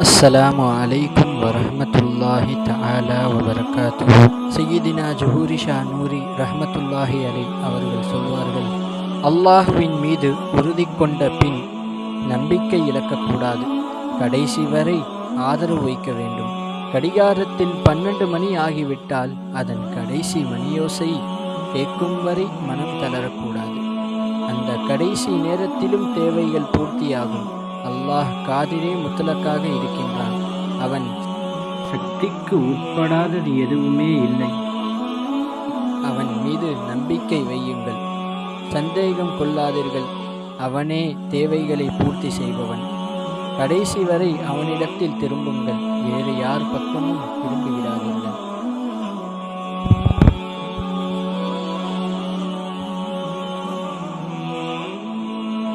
السلام عليكم ورحمة الله تعالى وبركاته سيدنا ஜுஹூரி ஷா நூரி ரஹ்மத்துல்லாஹி அலை அவர்கள் சொல்வார்கள் அல்லாஹ்வின் மீது உறுதி கொண்ட பின் நம்பிக்கை இழக்கக்கூடாது கடைசி வரை ஆதரவு வைக்க வேண்டும் கடிகாரத்தில் பன்னெண்டு மணி ஆகிவிட்டால் அதன் கடைசி மணியோசை கேட்கும் வரை மனம் தளரக்கூடாது அந்த கடைசி நேரத்திலும் தேவைகள் பூர்த்தியாகும் அல்லாஹ் காதிரே முத்தலக்காக இருக்கின்றான். அவன் சக்திக்கு உட்படாதது எதுவுமே இல்லை. அவன் மீது நம்பிக்கை வையுங்கள். சந்தேகம் கொள்ளாதீர்கள். அவனே தேவைகளை பூர்த்தி செய்பவன். கடைசி வரை அவனிடத்தில் திரும்புங்கள். வேறு யார் பக்கமும் திரும்பிவிடாதீர்கள்.